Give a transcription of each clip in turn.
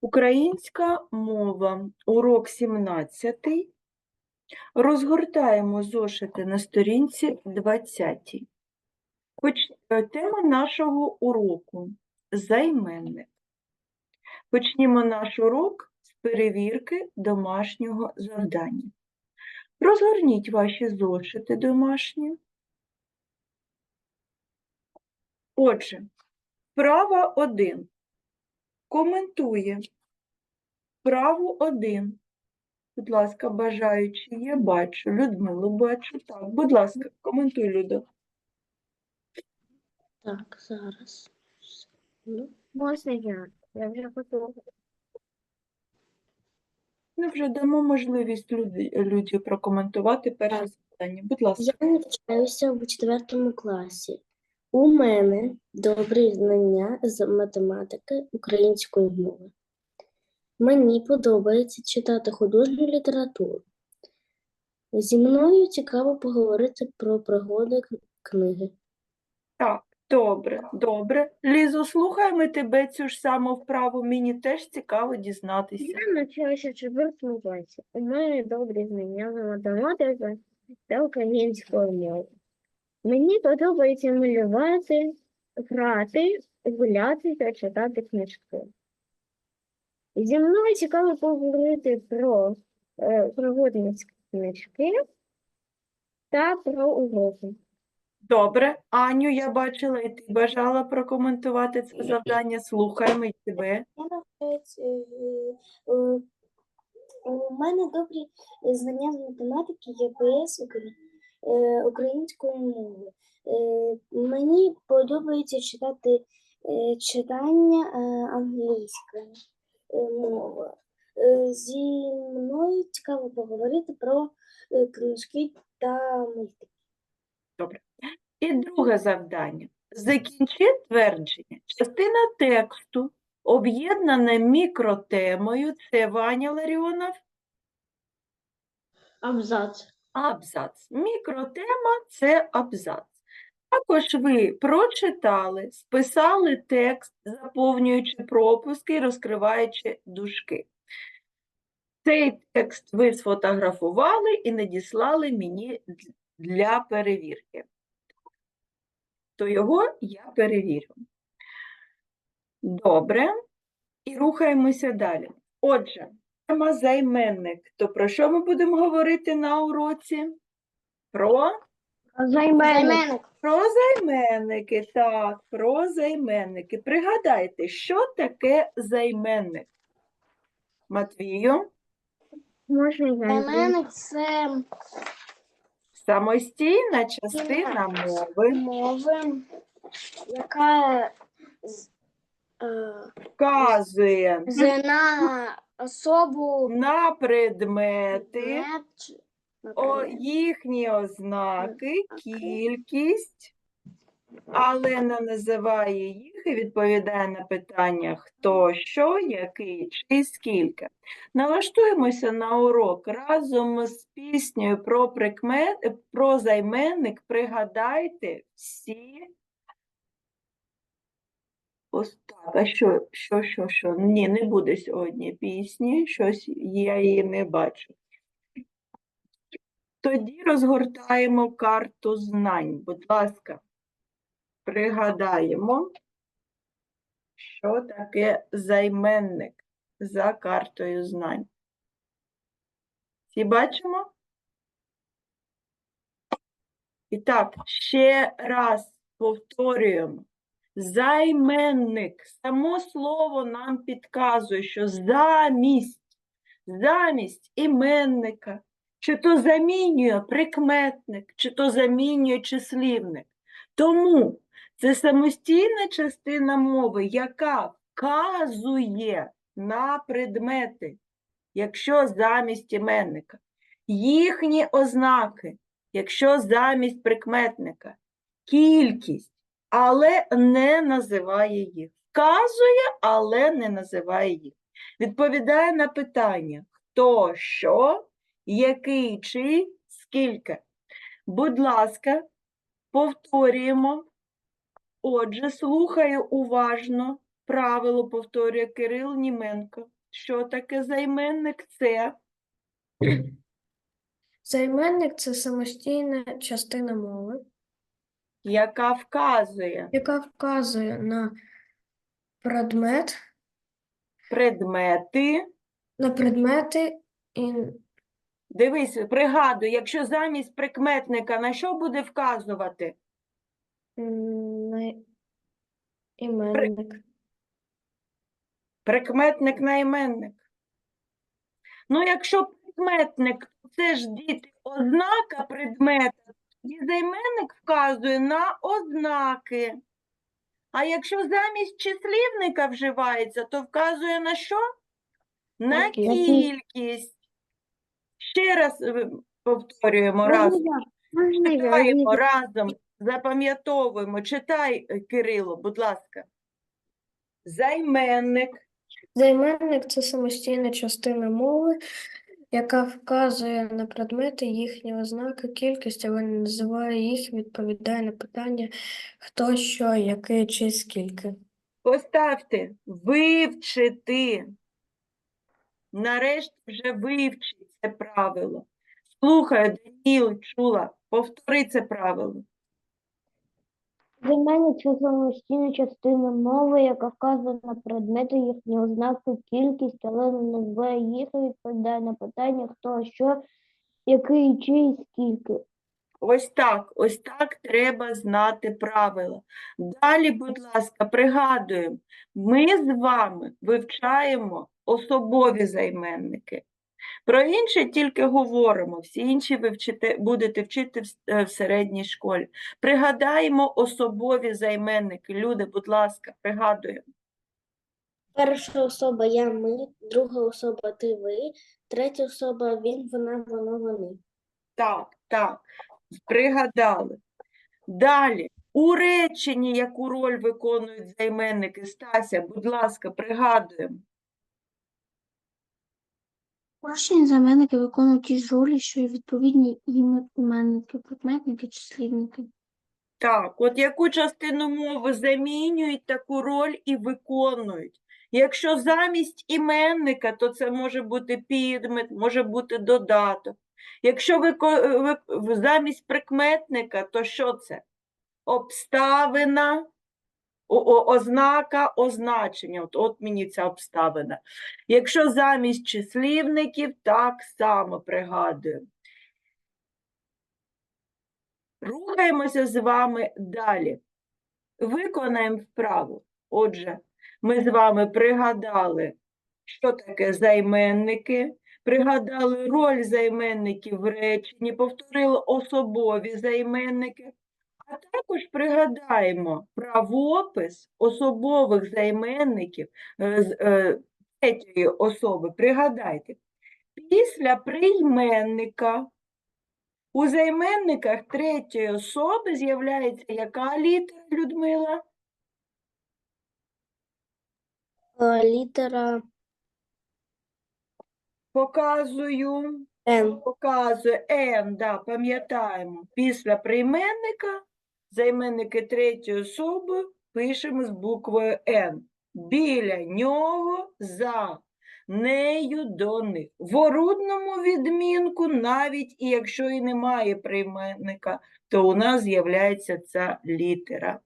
Українська мова, урок 17. Розгортаємо зошити на сторінці 20. Поч- е, Тема нашого уроку займенник. Почнімо наш урок з перевірки домашнього завдання. Розгорніть ваші зошити домашні. Отже, вправа 1. Коментує. Вправу 1. Будь ласка, бажаючи, я бачу. Людмилу бачу. Так, будь ласка, коментуй, Люда. Так, зараз. Ну, Можна я? Я вже готова. Ми вже дамо можливість люди, Люді прокоментувати перше завдання. Будь ласка. я навчаюся в четвертому класі. У мене добрі знання з математики української мови. Мені подобається читати художню літературу. Зі мною цікаво поговорити про пригоди книги. Так, добре, добре. Лізо, слухаємо тебе цю ж саму вправу. Мені теж цікаво дізнатися. Я навчаюся в четвертому класі. У мене добрі знання з математики та української мови. Мені подобається малювати, грати, гуляти та читати книжки. Зі мною цікаво поговорити про е, пригодні книжки та про уроки. Добре. Аню, я бачила, і ти бажала прокоментувати це завдання. Слухаємо і тебе. Е, е, у мене добрі знання з математики, ЄПС Укра- е, української мови. Е, Мені подобається читати е, читання е, англійською е, мовою. Е, Зі мною цікаво поговорити про е, книжки та мультики. І друге завдання. Закінчи твердження. Частина тексту об'єднана мікротемою. Це Ваня Ларіонов. Абзац. Абзац. Мікротема це абзац. Також ви прочитали, списали текст, заповнюючи пропуски розкриваючи дужки. Цей текст ви сфотографували і надіслали мені для перевірки. То його я перевірю. Добре. І рухаємося далі. Отже, тема займенник. То про що ми будемо говорити на уроці? Про Займенник. Про займенники, так, про займенники. Пригадайте, що таке займенник? Матвію, я? Це самостійна частина мови мови, яка з- е, вказує з- на особу на предмети, предмет, о, наприклад, їхні ознаки, кількість, але не називає їх і відповідає на питання хто, що, який чи скільки. Налаштуємося на урок разом з піснею про прикмет, про займенник. Пригадайте всі. Ось так, а що, що, що, що? Ні, не буде сьогодні пісні, щось я її не бачу. Тоді розгортаємо карту знань. Будь ласка, пригадаємо, що таке займенник за картою знань. Всі бачимо? І так, ще раз повторюємо. Займенник. Само слово нам підказує, що замість, замість іменника, чи то замінює прикметник, чи то замінює числівник. Тому це самостійна частина мови, яка вказує на предмети, якщо замість іменника. Їхні ознаки, якщо замість прикметника. Кількість, але не називає їх. Вказує, але не називає їх. Відповідає на питання, хто, що, який, чи, скільки. Будь ласка, повторюємо. Отже, слухаю уважно правило повторює Кирил Німенко. Що таке займенник? Це Займенник це самостійна частина мови, яка вказує яка вказує на предмет, предмети. на предмети і Дивись, пригадуй, якщо замість прикметника на що буде вказувати? на іменник. Прикметник на іменник. Ну, якщо прикметник, це ж діти ознака предмета, тоді займенник вказує на ознаки. А якщо замість числівника вживається, то вказує на що? На кількість. Ще раз е, повторюємо разом. Читаємо разом, запам'ятовуємо. Читай, е, Кирило, будь ласка. Займенник. Займенник це самостійна частина мови, яка вказує на предмети, їхні ознаки, кількість, але не називає їх, відповідає на питання хто, що, який чи скільки. Поставте вивчити. Нарешті вже вивчіть це правило. Слухай, Даніл, чула, повтори це правило. Займенник це самостійна частина мови, яка вказує на предмети, їхні ознаки, кількість, але не їх і відповідає на питання хто, що, який, чий, скільки. Ось так, ось так треба знати правила. Далі, будь ласка, пригадуємо, ми з вами вивчаємо особові займенники. Про інші тільки говоримо, всі інші ви вчите, будете вчити в, е, в середній школі. Пригадаємо особові займенники. Люди, будь ласка, пригадуємо. Перша особа я, ми, друга особа ти, ви, третя особа він, вона, воно, вони. Так, так, пригадали. Далі, у реченні яку роль виконують займенники? Стася, будь ласка, пригадуємо. Прощені займенники виконують ті ж ролі, що й відповідні імен- іменники, прикметники, числівники. Так, от яку частину мови замінюють, таку роль і виконують. Якщо замість іменника, то це може бути підмет, може бути додаток. Якщо ви- замість прикметника, то що це? Обставина, ознака, означення. От, от мені ця обставина. Якщо замість числівників, так само пригадую. Рухаємося з вами далі. Виконаємо вправу. Отже, ми з вами пригадали, що таке займенники, пригадали роль займенників в реченні, повторили особові займенники, а також пригадаємо правопис особових займенників е, з е, третьої особи. Пригадайте, після прийменника у займенниках третьої особи з'являється яка літера, Людмила? Е, Літера Показую. Н. Показує Н, да, пам'ятаємо. Після прийменника займенники третьої особи пишемо з буквою Н. Біля нього, за нею, до них. В орудному відмінку, навіть і якщо і немає прийменника, то у нас з'являється ця літера.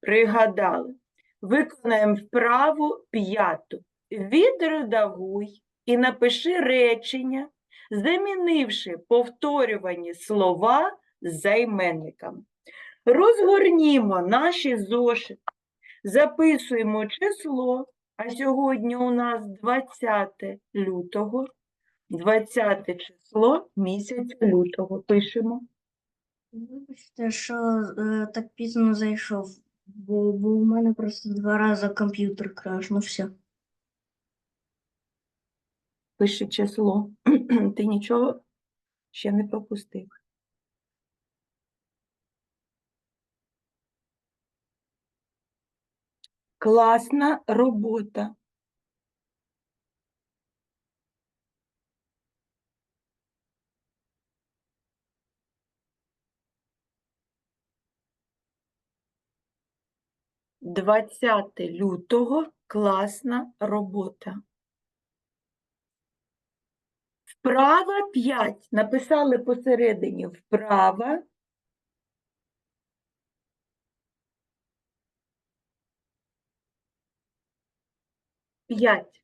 Пригадали. Виконаємо вправу п'яту. Відредагуй і напиши речення, замінивши повторювані слова займенниками. Розгорнімо наші зошити, записуємо число, а сьогодні у нас 20 лютого, 20 число місяця лютого пишемо. Вибачте, що е, так пізно зайшов, бо, бо у мене просто два рази комп'ютер крашнувся. Пише число. Ти нічого ще не пропустив. Класна робота. 20 лютого класна робота. Вправа 5. Написали посередині вправа. П'ять.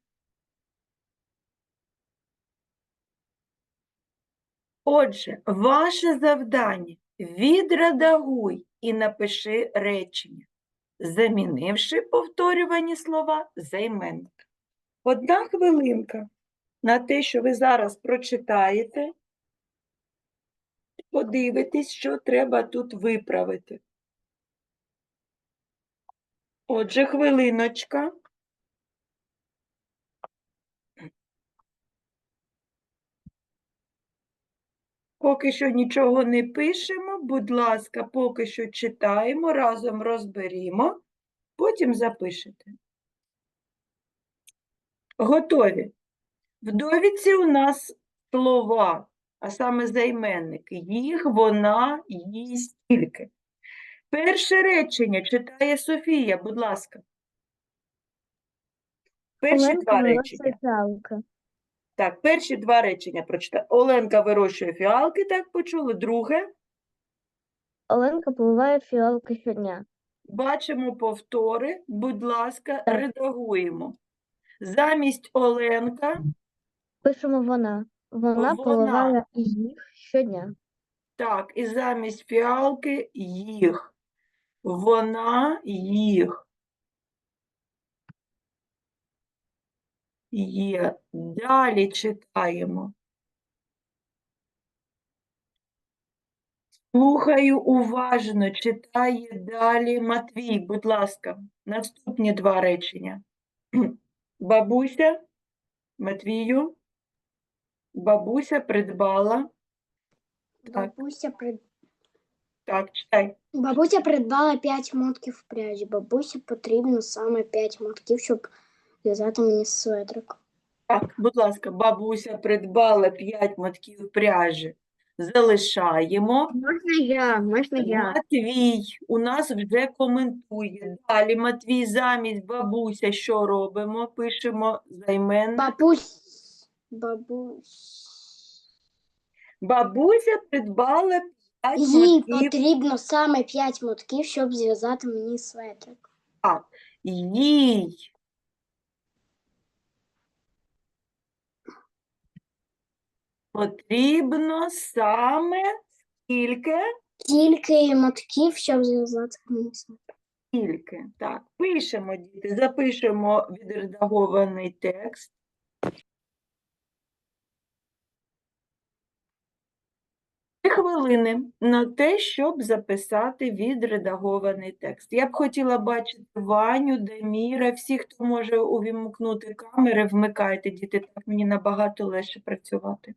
Отже, ваше завдання відредагуй і напиши речення, замінивши повторювані слова займенник. Одна хвилинка на те, що ви зараз прочитаєте, подивитесь, що треба тут виправити. Отже, хвилиночка. Поки що нічого не пишемо, будь ласка, поки що читаємо, разом розберімо, потім запишете. Готові? В довідці у нас слова, а саме займенники. Їх, вона, їсть тільки. Перше речення читає Софія, будь ласка. Перші два речення. Так, перші два речення прочитаю. Оленка вирощує фіалки, так почули. Друге, Оленка поливає фіалки щодня. бачимо повтори. Будь ласка, редагуємо. Замість Оленка, Пишемо вона. Вона Вона. поливає їх щодня. так, і замість фіалки їх. Вона їх. Є. Далі читаємо. Слухаю уважно, читає далі Матвій, будь ласка, наступні два речення. Бабуся, Матвію, бабуся придбала, Бабуся, прид... так, читай, Бабуся придбала 5 мотків пряжі. Бабусі потрібно саме 5 мотків, щоб в'язати мені светрик. так, будь ласка, бабуся придбала 5 мотків пряжі. Залишаємо. Можна я, можна Матвій у нас вже коментує. Далі Матвій замість бабуся що робимо? Пишемо займенник. Бабусь. Бабусь. Бабуся придбала 5 Їй мотків. потрібно саме 5 мотків, щоб зв'язати мені светрик. Їй. Потрібно саме скільки? Тільки мотків, щоб зв'язати светрик. Скільки. Так, пишемо, діти, запишемо відредагований текст. Три хвилини на те, щоб записати відредагований текст. Я б хотіла бачити Ваню, Деміра, всіх, хто може увімкнути камери, вмикайте, діти, так мені набагато легше працювати.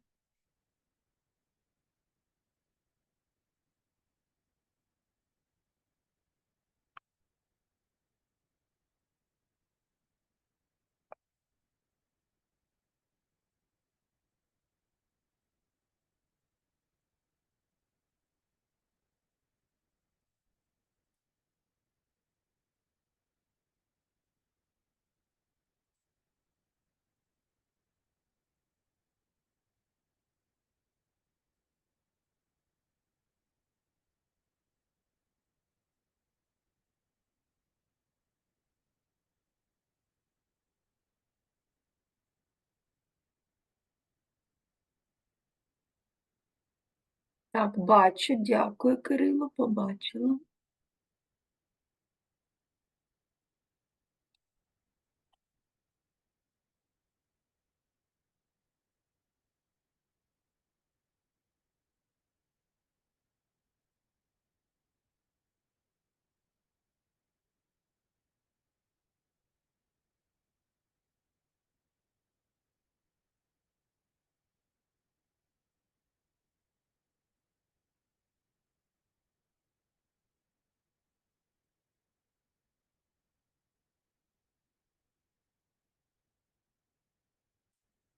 Так, бачу, дякую, Кирило, побачила.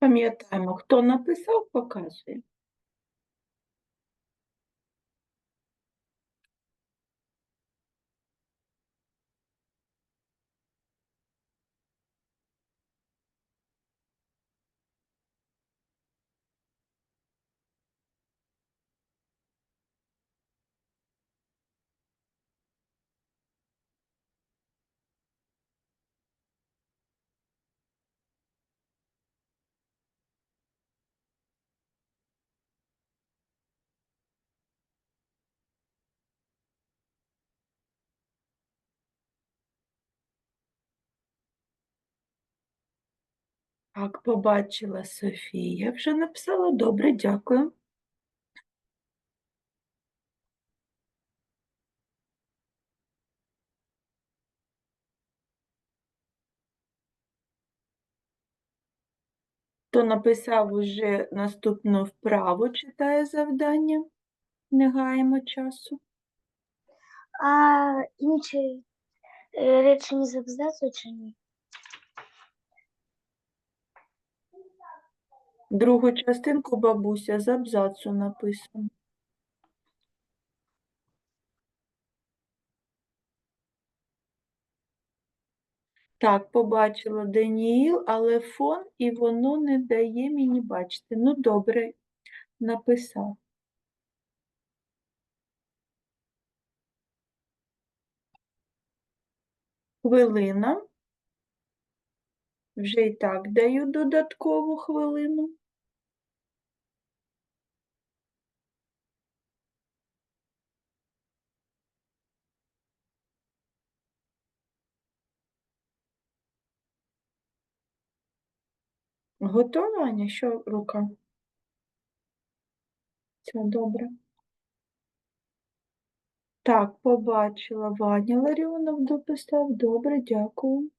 Пам'ятаємо, хто написав, показує. Так, побачила Софія. Вже написала. Добре, дякую. Хто написав уже наступну вправу, читає завдання. Не гаємо часу. А інші е, речення з абзацу чи ні? Другу частинку бабуся з абзацу написано. Так, побачила Даніїл, але фон і воно не дає мені бачити. Ну, добре, написав. Хвилина. Вже і так даю додаткову хвилину. Готова, Аня? Що рука? Все добре. Так, побачила. Ваня Ларіонов дописав. Добре, дякую.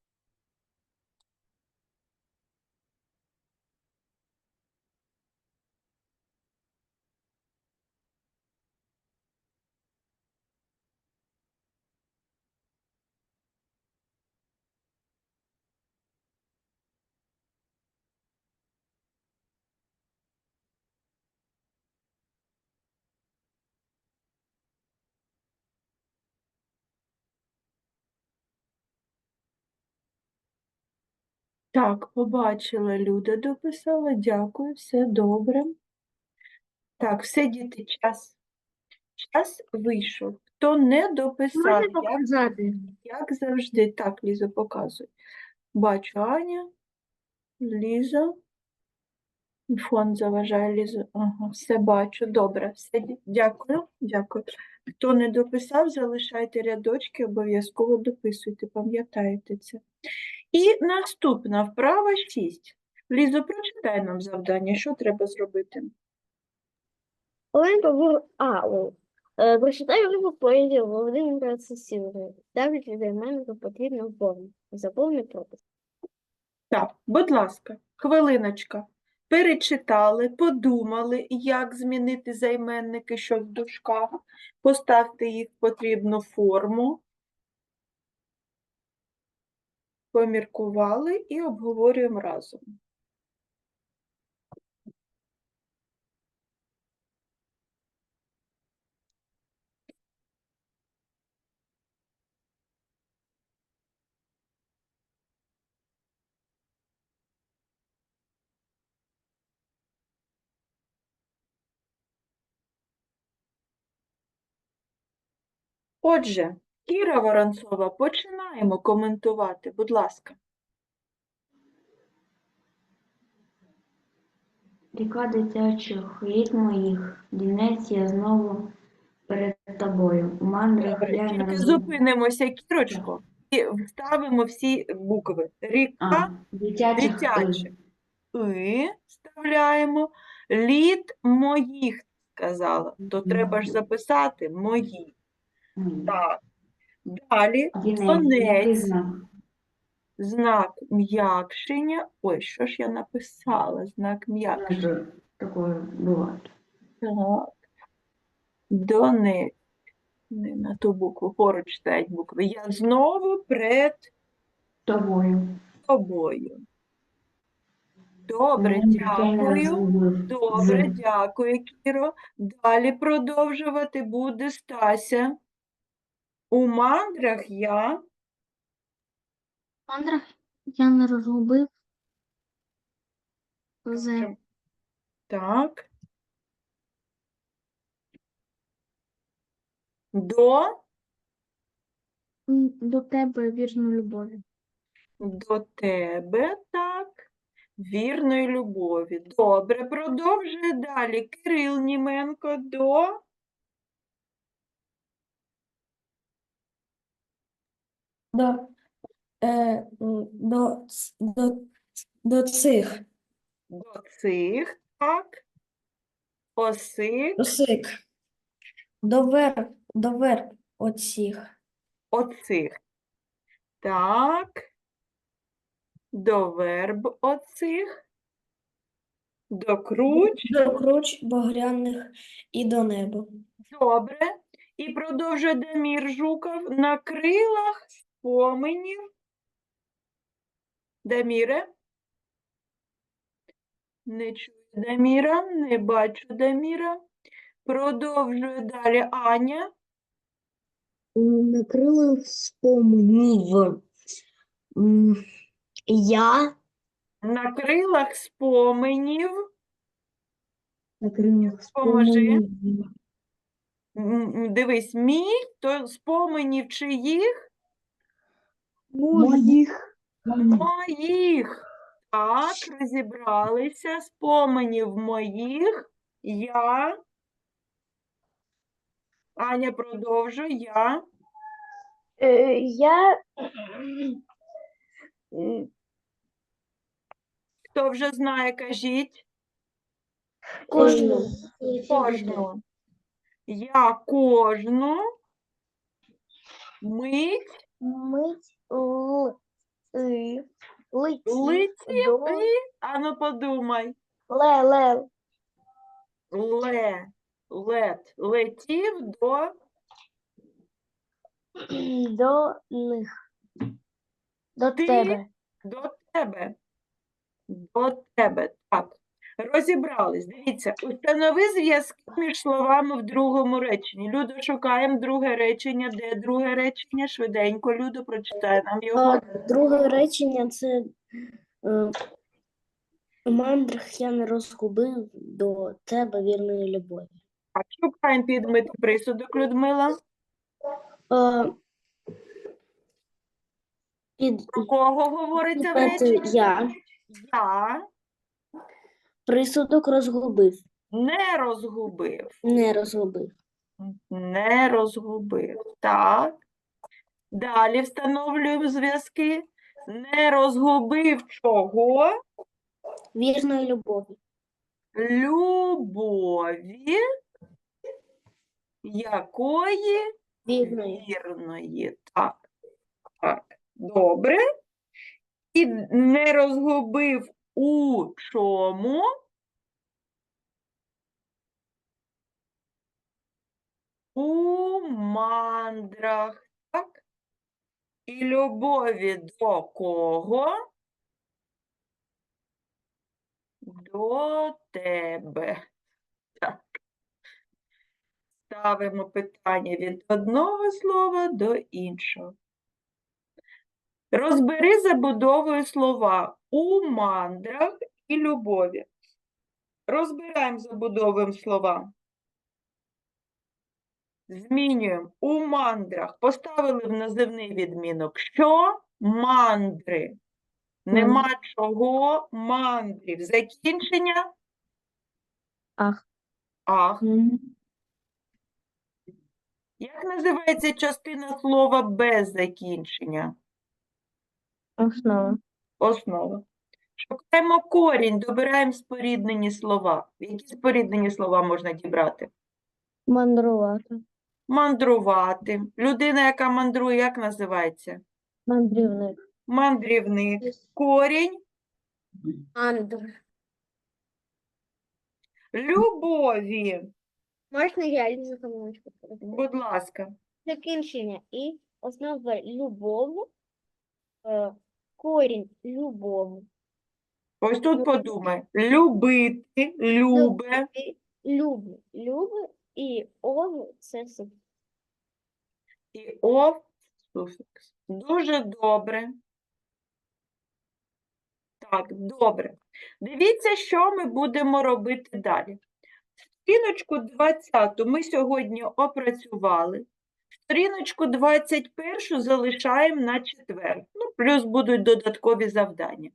Так, побачила, Люда дописала. Дякую, все добре. Так, все, діти, час. Час вийшов. Хто не дописав, як, як завжди. Так, Ліза, показуй. Бачу Аня, Ліза. Фон заважає Лізу. Ага, все бачу. Добре, все. Дякую, дякую. Хто не дописав, залишайте рядочки, обов'язково дописуйте, пам'ятаєте це. І наступна вправа 6. Лізо, прочитай нам завдання, що треба зробити. Оленка в а, о, е, прочитай уривок поезії Володимира Сосюри. Ставить від іменника потрібну форму. Заповни пропис. Так, будь ласка, хвилиночка. Перечитали, подумали, як змінити займенники, що в дужках. Поставте їх в потрібну форму. Поміркували і обговорюємо разом. Отже, Кіра Воронцова, починаємо коментувати, будь ласка. Ріка дитячих літ моїх, дінець я знову перед тобою. У мандрах я тільки зупинимося, Кірочко, і вставимо всі букви. А, Ріка, дитячих дитячих. «и» вставляємо. Літ моїх, сказала, то треба ж записати мої. Так. Далі Донець. знак? м'якшення. Ой, що ж я написала? Знак м'якшення. Такое бывает. Так. Донець. Не на ту букву, поруч стоять букви. Я знову пред Тобою. тобою. Добре, дякую. Добре, дякую, Кіро. Далі продовжувати буде Стася. У мандрах я Андрах, я не розгубив. З. так. До До тебе вірну любові. До тебе, так, вірної любові. Добре, продовжує далі. Кирил Німенко до До, е, до, до До цих. До цих, так. Осик, Осик. До вер, до вер оцих. оцих. Так. До верб оцих. До круч. До круч багряних і до неба. Добре. І продовжує Дамір Жуков. На крилах споменів. Даміре? Не чую Даміра, не бачу Даміра. Продовжує далі Аня. Накрили споменів. Я На крилах споменів. на крилах споменів. Дивись, мій, то споменів чиїх? Моїх. Моїх. Так, розібралися. Споменів моїх. Я. Аня продовжує. Я. Е, Я М. Хто вже знає, кажіть. Кожну. Кожну. Я кожну мить мить л, и, летів летів до і, ану подумай, ле, ле, ле, лет, летів до до них. До Ти? тебе. До тебе. До тебе. Так. Розібрались. Дивіться, установи зв'язки між словами в другому реченні. Людо, шукаємо друге речення. Де друге речення? Швиденько, Людо, прочитай нам його. А, друге речення це е, мандрах я не розгубив до тебе вірної любові. Так, шукаємо підмет присудок, Людмила. Е, під Про кого говориться в реченні? я Я присудок розгубив, не розгубив. не розгубив. Не розгубив. Так. Далі встановлюємо зв'язки. Не розгубив чого? Вірної любові. Любові, якої Вірної. вірної. Так. Так. Добре. І не розгубив у чому? У мандрах. Так? І любові до кого? До тебе. Так. Ставимо питання від одного слова до іншого. Розбери забудовою слова у мандрах і любові. Розбираємо забудовуємо слова. Змінюємо у мандрах. Поставили в називний відмінок. Що? Мандри. Нема чого мандрів. Закінчення? Ах. Ах. Як називається частина слова без закінчення? Основа. Основа. Шукаємо корінь, добираємо споріднені слова. Які споріднені слова можна дібрати? Мандрувати. Мандрувати. Людина, яка мандрує, як називається? Мандрівник. Мандрівник. Корінь Андр. любові. Можна я Камилочку передати? Будь ласка. Закінчення і основа любов, е, корінь любов, Ось тут подумай. Любити, любе. і люблю, люблю і ов це суфікс. І ов суфікс. Дуже добре. Так, добре. Дивіться, що ми будемо робити далі. Сторіночку 20 ми сьогодні опрацювали. Сторіночку 21 залишаємо на четвер. Ну, плюс будуть додаткові завдання.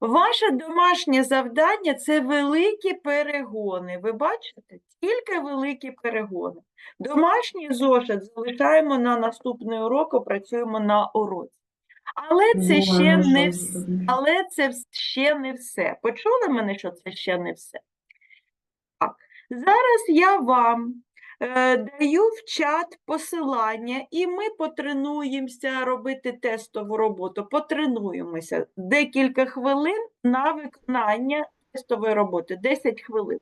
Ваше домашнє завдання це великі перегони. Ви бачите? Тільки великі перегони. Домашній зошит залишаємо на наступний урок, опрацюємо на уроці. Але це ще не вс- але це ще не все. Почули мене, що це ще не все? Так, зараз я вам даю в чат посилання, і ми потренуємося робити тестову роботу. Потренуємося декілька хвилин на виконання тестової роботи. 10 хвилин.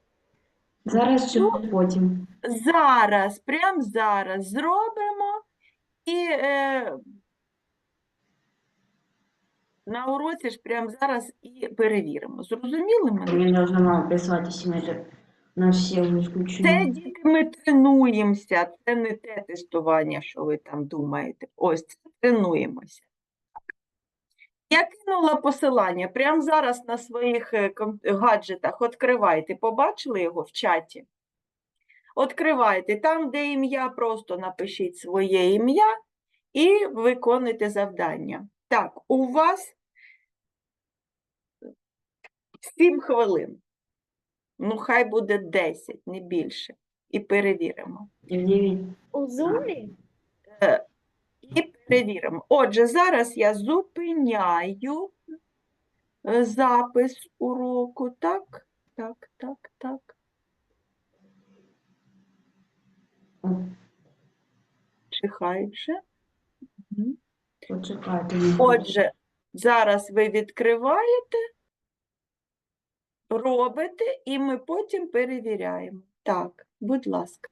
Зараз чи Ну, потім? Зараз, прямо зараз зробимо і е, на уроці ж прямо зараз і перевіримо. Зрозуміли мене? Должна мама прислать семейство на все Це діти ми тренуємося, це не те тестування, що ви там думаєте. Ось це тренуємося. Я кинула посилання прямо зараз на своїх е, гаджетах. Відкривайте. Побачили його в чаті? Відкривайте. Там, де ім'я, просто напишіть своє ім'я і виконуйте завдання. Так, у вас 7 хвилин. Ну, хай буде 10, не більше. І перевіримо. У зумі? І перевіримо. Отже, зараз я зупиняю е, запис уроку. Так, так, так, так. О, Чихають же. Почекайте. Отже, зараз ви відкриваєте, робите, і ми потім перевіряємо. Так, будь ласка.